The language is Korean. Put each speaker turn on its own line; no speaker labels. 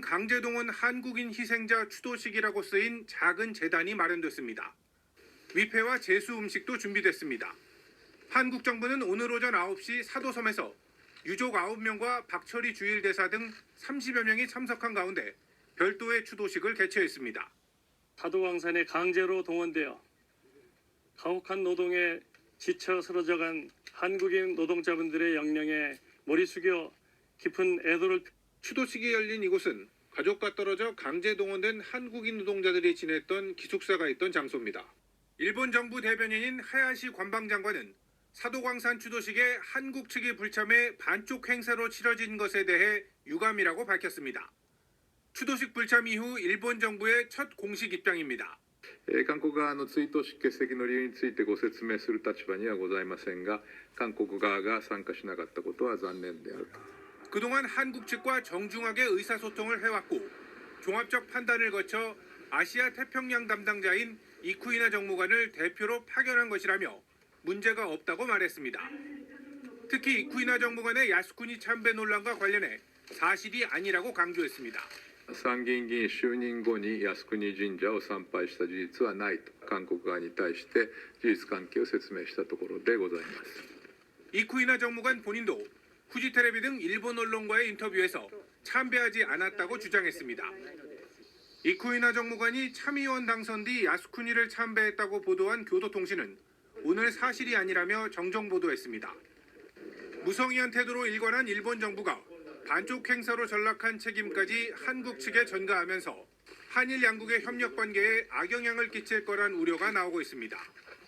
강제동원 한국인 희생자 추도식이라고 쓰인 작은 재단이 마련됐습니다. 위패와 제수 음식도 준비됐습니다. 한국 정부는 오늘 오전 9시 사도섬에서 유족 9명과 박철희 주일대사 등 30여 명이 참석한 가운데 별도의 추도식을 개최했습니다.
사도광산에 강제로 동원되어 가혹한 노동에 지쳐 쓰러져간 한국인 노동자분들의 영령에 머리 숙여 깊은 애도를
추도식이 열린 이곳은 가족과 떨어져 강제 동원된 한국인 노동자들이 지냈던 기숙사가 있던 장소입니다. 일본 정부 대변인인 하야시 관방장관은 사도광산 추도식에 한국 측이 불참해 반쪽 행사로 치러진 것에 대해 유감이라고 밝혔습니다. 추도식 불참 이후 일본 정부의 첫 공식 입장입니다.
えー韓国側の追悼式欠席の理由についてご説明する立場にはございませんが韓国側が参加しなかったことは残念であると
그동안 한국 측과 정중하게 의사소통을 해왔고 종합적 판단을 거쳐 아시아 태평양 담당자인 이쿠이나 정무관을 대표로 파견한 것이라며 문제가 없다고 말했습니다. 특히 이쿠이나 정무관의 야스쿠니 참배 논란과 관련해 사실이 아니라고 강조했습니다.
参議院議員就任後に靖国神社を参拝した事実はないと韓国側に対して事実関係を説明したところでございます
이쿠이나 정무관 본인도 후지테레비 등 일본 언론과의 인터뷰에서 참배하지 않았다고 주장했습니다. 이쿠이나 정무관이 참의원 당선 뒤 야스쿠니를 참배했다고 보도한 교도통신은 오늘 사실이 아니라며 정정 보도했습니다. 무성의한 태도로 일관한 일본 정부가 반쪽 행사로 전락한 책임까지 한국 측에 전가하면서 한일 양국의 협력 관계에 악영향을 끼칠 거란 우려가 나오고 있습니다.